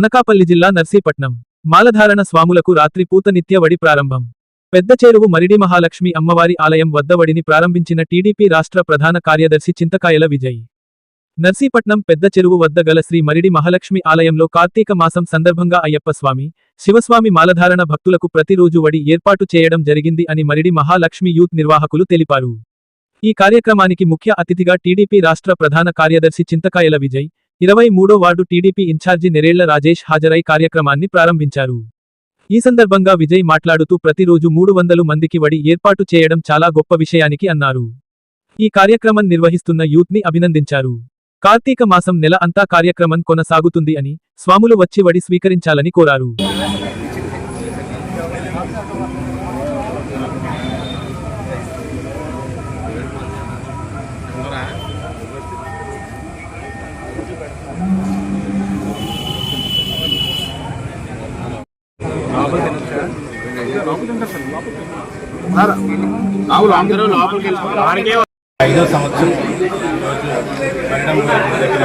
అనకాపల్లి జిల్లా నర్సీపట్నం. మాలధారణ స్వాములకు రాత్రి పూత నిత్య వడి ప్రారంభం. పెద్ద చెరువు మరిడి మహాలక్ష్మి అమ్మవారి ఆలయం వద్ద వడిని ప్రారంభించిన టీడీపీ రాష్ట్ర ప్రధాన కార్యదర్శి చింతకాయల విజయ్. నర్సీపట్నం పెద్ద చెరువు వద్ద గల శ్రీ మరిడి మహాలక్ష్మి ఆలయంలో కార్తీక మాసం సందర్భంగా అయ్యప్ప స్వామి శివస్వామి మాలధారణ భక్తులకు ప్రతిరోజు వడి ఏర్పాటు చేయడం జరిగింది అని మరిడి మహాలక్ష్మి యూత్ నిర్వాహకులు తెలిపారు. ఈ కార్యక్రమానికి ముఖ్య అతిథిగా టీడీపీ రాష్ట్ర ప్రధాన కార్యదర్శి చింతకాయల విజయ్ ఇరవై మూడో ward TDP incharge Nerella Rajesh హాజరై కార్యక్రమాన్ని ప్రారంభించారు. ఈ సందర్భంగా విజయ్ మాట్లాడుతూ ప్రతిరోజు మూడు వందలు మందికి వడి ఏర్పాటు చేయడం చాలా గొప్ప విషయానికి అన్నారు. ఈ కార్యక్రమం నిర్వహిస్తున్న యూత్ని అభినందించారు. కార్తీక మాసం నెల అంతా కార్యక్రమం కొనసాగుతుంది అని స్వాములు వచ్చి వడి స్వీకరించాలని కోరారు. ఐదో సంవత్సరం ఈరోజు పరిణం గారి దగ్గర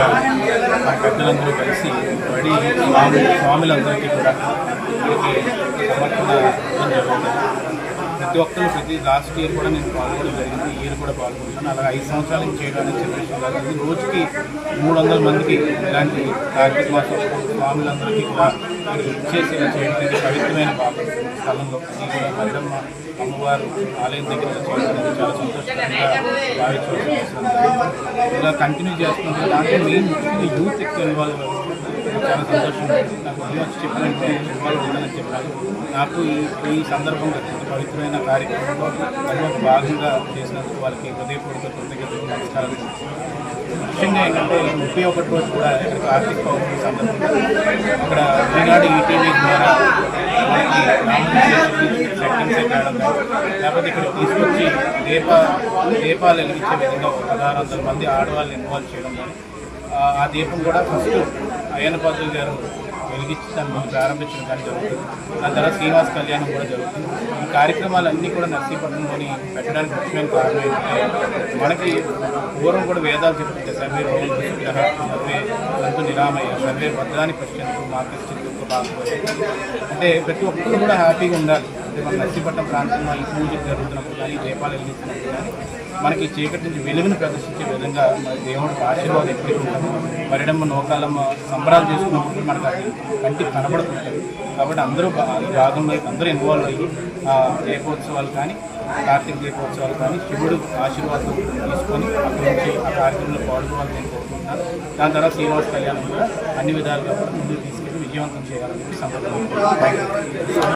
మా పెద్దలందరూ కలిసి పడి స్వామి స్వాములందరికీ కూడా వీరికి సమర్పణ జరుగుతుంది ప్రతి ఒక్కరు ప్రతి లాస్ట్ ఇయర్ కూడా నేను పాల్గొనడం జరిగింది. ఈ ఇయర్ కూడా పాల్గొంటాను అలాగే ఐదు సంవత్సరాలు చేయడానికి చెప్పేసి కాదు రోజుకి మూడు వందల మందికి ఇలాంటి కార్తీక మాసం స్వాములందరికీ కూడా మీరు ఇచ్చేసి ఇలా పవిత్రమైన భాగం స్థలంలో ఇది అమ్మవారు ఆలయం దగ్గర చేయడానికి చాలా సంతోషంగా భావించవచ్చు ఇలా కంటిన్యూ చేస్తుంటే దాంట్లో మెయిన్ ముఖ్యంగా యూత్ ఎక్కువ ఇన్వాల్వ్ చాలా సంతోషం నాకు మళ్ళీ వచ్చి చెప్పాలంటే ఉండాలని చెప్పాను నాకు ఈ ఈ సందర్భంగా ఇంత పవిత్రమైన కార్యక్రమంలో అందులో భాగంగా చేసినందుకు వాళ్ళకి హృదయపూర్వక కృతజ్ఞతలు నమస్కారాలు. ముఖ్యంగా ఏంటంటే ముప్పై ఒకటి రోజు కూడా ఇక్కడ ఆర్థిక పౌర్ణమి సందర్భంగా అక్కడ ఈనాడు ఈటీవీ ద్వారా మనకి సెట్టింగ్స్ ఎక్కడం లేకపోతే ఇక్కడ తీసుకొచ్చి దీప దీపాలు వెలిగించే విధంగా ఒక పదహారు వందల మంది ఆడవాళ్ళని ఇన్వాల్వ్ చేయడం కానీ ఆ- దీపం కూడా ఫస్ట్ అయ్యన్న పాత్రులు గారు వెలిగించి దాన్ని మనం ప్రారంభించడం కానీ జరుగుతుంది. దాని తర్వాత శ్రీనివాస్ కళ్యాణం కూడా జరుగుతుంది. ఈ కార్యక్రమాలన్నీ కూడా నర్సీపట్నంలోని పెట్టడానికి ముఖ్యమైన కారణం ఏంటంటే మనకి పూర్వం కూడా వేదాలు చెప్తుంటే సర్వే రోగం ప్రసిద్ధ సర్వే తంతు నిరామయ్య సర్వే భద్రాన్ని ప్రశ్నించు మార్కెట్ దుఃఖ బాగుపోయి అంటే ప్రతి ఒక్కరు కూడా హ్యాపీగా ఉండాలి. అంటే మన నర్సీపట్నం ప్రాంతంలో ఈ పూజలు జరుగుతున్నప్పుడు కానీ దీపాలు వెలిగిస్తున్నప్పుడు కానీ మనకి చీకటి నుంచి వెలుగును ప్రదర్శించే విధంగా దేవుడికి ఆశీర్వాదం ఎప్పటికీ పరిడమ్మ నోకాలమ్మ సంబరాలు చేసుకున్నప్పుడు మనకు అది కంటికి కనబడుతుంటుంది. కాబట్టి అందరూ భాగంలో అందరూ ఇన్వాల్వ్ అయ్యి ఆ దీపోత్సవాలు కానీ కార్తీక దీపోత్సవాలు కానీ శివుడు ఆశీర్వాదం తీసుకొని అక్కడి నుంచి ఆ కార్యక్రమంలో పాల్గొనాలని నేను కోరుకుంటున్నాను. దాని తర్వాత శ్రీనివాస కళ్యాణం కూడా అన్ని విధాలుగా ముందుకు తీసుకెళ్ళి విజయవంతం చేయాలని సంబంధం